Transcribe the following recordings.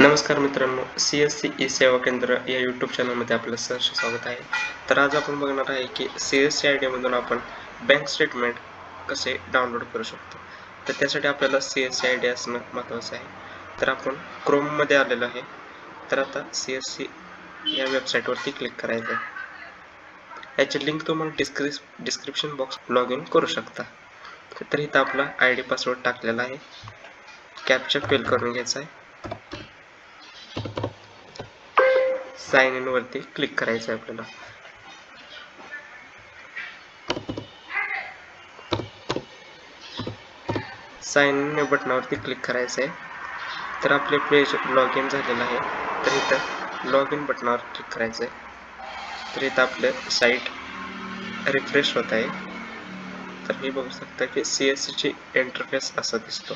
नमस्कार मित्रांनो C S C E सेवा केंद्र या यूट्यूब चॅनलमध्ये आपलं सहर्ष स्वागत आहे. तर आज आपण बघणार आहे की सी एस सी आय डीमधून आपण बँक स्टेटमेंट कसे डाउनलोड करू शकतो? तर त्यासाठी आपल्याला C S C I D असणं महत्त्वाचं आहे. तर आपण क्रोममध्ये आलेलो आहे. तर आता सी एस सी या वेबसाईटवरती क्लिक करायचं आहे. याची लिंक तुम्हाला descrip description box log in करू शकता. तर इथं आपला आय डी पासवर्ड टाकलेला आहे. कॅपचा फिल करून घ्यायचा आहे. साइन इन वरती क्लिक करायचं आहे आपल्याला. साइन इन बटनावरती क्लिक करायचं आहे तर आपले पेज लॉग इन झालेलं आहे. तर इथं लॉग इन बटनावर क्लिक करायचं आहे तर इथं आपलं साईट रिफ्रेश होत आहे. तर हे बघू शकता की सी एस सीची इंटरफेस असा दिसतो.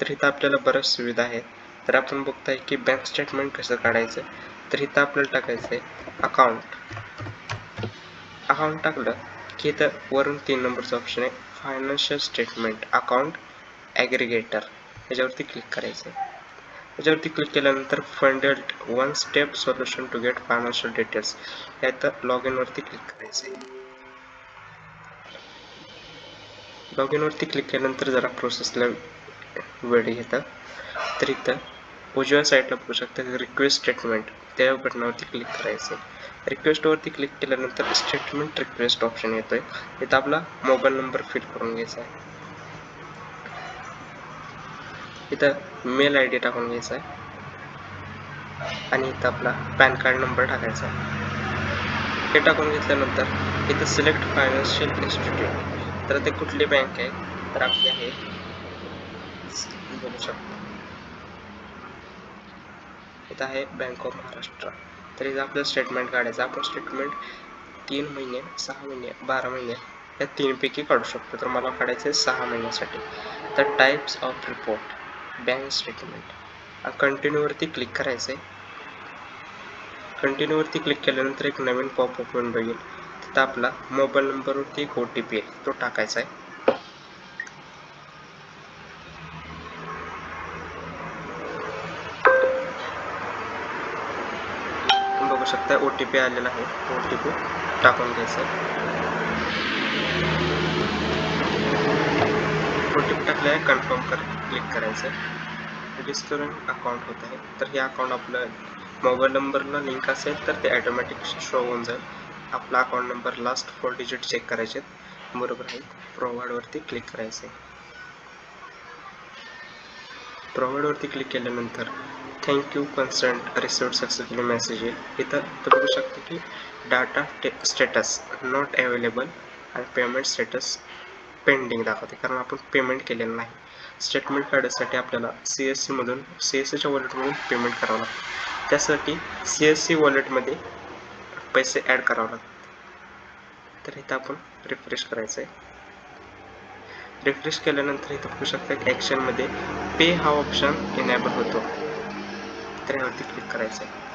तर इथं आपल्याला बऱ्याच सुविधा आहेत तर आपण बघताय की बँक स्टेटमेंट कसं काढायचं? तर इथं आपल्याला टाकायचं आहे अकाउंट अकाउंट टाकलं की इथं वरून तीन नंबरचं ऑप्शन आहे फायनान्शियल स्टेटमेंट अकाउंट ॲग्रिगेटर याच्यावरती क्लिक करायचं आहे याच्यावरती क्लिक केल्यानंतर funded one step solution to get financial details या तर लॉग इनवरती क्लिक करायचं आहे लॉग इनवरती क्लिक केल्यानंतर जरा प्रोसेसला वेळ घेतं. तर इथं उजव्या साईडला बघू शकता. रिक्वेस्ट स्टेटमेंट त्या बटनावरती क्लिक करायचं. आहे रिक्वेस्टवरती क्लिक केल्यानंतर स्टेटमेंट रिक्वेस्ट ऑप्शन येतो आहे इथं आपला मोबाईल नंबर फिल करून घ्यायचा आहे. इथं मेल आय डी टाकून घ्यायचा आहे. आणि इथं आपला पॅन कार्ड नंबर टाकायचा आहे. हे टाकून घेतल्यानंतर इथं सिलेक्ट फायनान्शियल इन्स्टिट्यूट तर ते कुठली बँक आहे? तर आपली आहे. बोलू शकतो. इथं आहे बँक ऑफ महाराष्ट्र तर इथं आपलं स्टेटमेंट काढायचं आपण स्टेटमेंट तीन महिने सहा महिने बारा महिने या तीनपैकी काढू शकतो. तर मला काढायचं आहे सहा महिन्यासाठी. तर types of report bank statement कंटिन्यूवरती click करायचं आहे कंटिन्यूवरती क्लिक केल्यानंतर एक नवीन पॉपअप विंडो येईल. तिथं आपला मोबाईल नंबरवरती एक ओ टी पी आहे. तो टाकायचा आहे. शकता ओ टी पी आलेला आहे. ओ टी पी टाकून घ्यायचा ओ टी पी टाकले आहे कन्फर्म कर क्लिक करायचं रेस्टॉरंट अकाउंट होत आहे. तर हे अकाउंट आपलं मोबाईल नंबरला लिंक असेल तर ते ॲटोमॅटिक शो होऊन जाईल. आपला account number last four digit check करायचे बरोबर आहे. प्रोव्हाइडवरती क्लिक करायचं आहे. प्रोव्हाइडवरती क्लिक केल्यानंतर thank you consent received successfully message येईल इथं तर बघू शकतो की डाटा स्टेटस नॉट अवेलेबल आणि पेमेंट स्टेटस पेंडिंग दाखवते. कारण आपण पेमेंट केलेलं नाही. स्टेटमेंट काढण्यासाठी आपल्याला सी एस सीमधून सी एस सीच्या वॉलेटमधून पेमेंट करावं लागतं. त्यासाठी सी एस सी वॉलेटमध्ये पैसे ॲड करावं लागतात तर इथं आपण रिफ्रेश करायचं आहे रिफ्रेश केल्यानंतर इथं बघू शकता की ॲक्शनमध्ये पे हा ऑप्शन इनेबल होतो. तर क्लिक करायचं आहे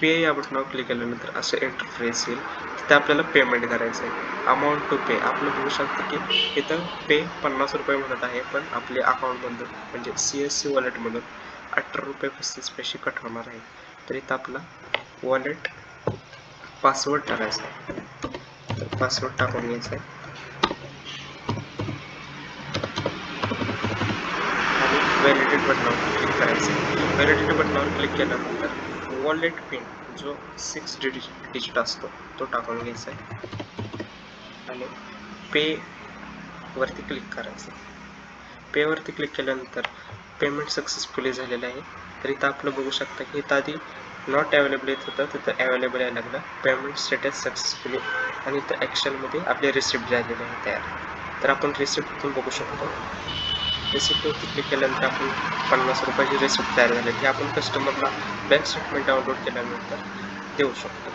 पे या बटनावर क्लिक केल्यानंतर असं इंटरफेस येईल. तिथे आपल्याला पेमेंट करायचं आहे अमाऊंट टू पे आपलं बघू शकतं की इथं पे पन्नास रुपये म्हणत आहे पण आपले अकाउंटमधून म्हणजे सी एस सी वॉलेटमधून अठरा रुपये पस्तीस पैसे कट होणार आहे. तर इथं आपला वॉलेट पासवर्ड टाकायचा आहे तर पासवर्ड टाकून घ्यायचा आहे आणि व्हॅलिडेट बटनावर क्लिक करायचं व्हॅलिडेट बटनावर क्लिक केल्यानंतर वॉलेट पिन जो सिक्स डिजिट डिजिट असतो तो टाकून घ्यायचा आहे आणि पेवरती क्लिक करायचं पेवरती क्लिक केल्यानंतर पेमेंट सक्सेसफुली झालेलं आहे. तर इथं आपलं बघू शकता की इथं आधी नॉट अवेलेबल येत होतं तिथं अवेलेबल यायला लागलं. पेमेंट स्टेटस सक्सेसफुली आणि इथं ॲक्शनमध्ये आपले रिसिप्ट झालेले आहे तयार. तर आपण रिसिप्ट पण बघू शकतो. रिसिप्टवरती क्लिक केल्यानंतर आपण पन्नास रुपयाची रिसिप्ट तयार झाली ही आपण कस्टमरला बँक स्टेटमेंट डाउनलोड केल्यानंतर देऊ शकतो.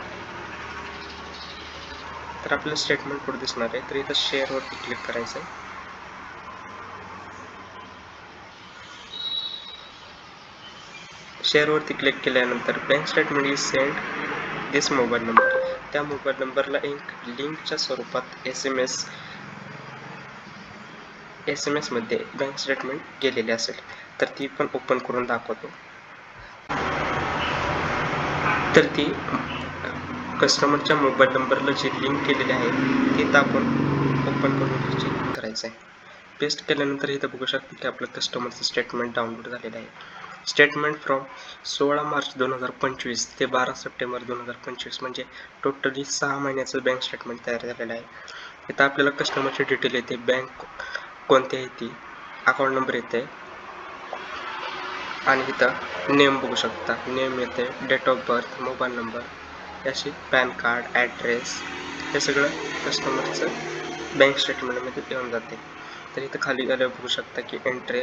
तर आपलं स्टेटमेंट पुढे दिसणार आहे. तर इथं शेअरवरती क्लिक करायचं आहे शेअरवरती क्लिक केल्यानंतर bank statement is send this mobile number त्या मोबाईल नंबरला एक लिंकच्या स्वरूपात S M S S M एसमध्ये बँक स्टेटमेंट गेलेली असेल तर ती पण ओपन करून दाखवतो. तर ती कस्टमरच्या मोबाईल नंबरला जी लिंक केलेली आहे ती इथं आपण ओपन करून चेक करायचं आहे पेस्ट केल्यानंतर इथं बघू शकता की आपलं कस्टमरचं स्टेटमेंट डाउनलोड झालेलं आहे. स्टेटमेंट फ्रॉम सोळा मार्च दोन हजार पंचवीस ते बारा सप्टेंबर दोन हजार पंचवीस म्हणजे टोटली सहा महिन्याचं बँक स्टेटमेंट तयार झालेलं आहे. इथं आपल्याला कस्टमरची डिटेल येते. बँक कोणती आहे ती अकाउंट नंबर येते. आणि इथं नेम बघू शकता. नेम येते date of birth mobile number याशी पॅन कार्ड ॲड्रेस हे सगळं कस्टमरचं बँक स्टेटमेंटमध्ये येऊन जाते. तर इथं खाली आल्यावर बघू शकता की एंट्री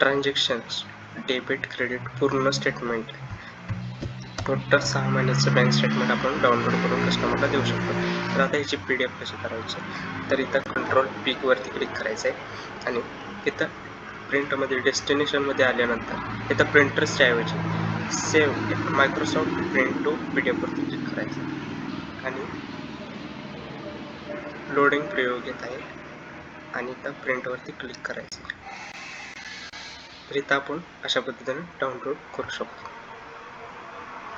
ट्रान्झॅक्शन्स डेबिट क्रेडिट पूर्ण स्टेटमेंट टोटल सहा महिन्याचं बँक स्टेटमेंट आपण डाउनलोड करून कस्टमरला देऊ शकतो. तर आता ह्याची पी डी एफ कशी करायची? तर इथं कंट्रोल पीकवरती क्लिक करायचं आहे आणि इथं प्रिंटमध्ये डेस्टिनेशनमध्ये आल्यानंतर इथं प्रिंटर्सच्या ऐवजी save Microsoft print to P D एफवरती click करायचं आणि लोडिंग प्रयोग येत आहे. आणि इथं प्रिंटवरती क्लिक करायचं तर इथं आपण अशा पद्धतीने डाउनलोड करू शकतो.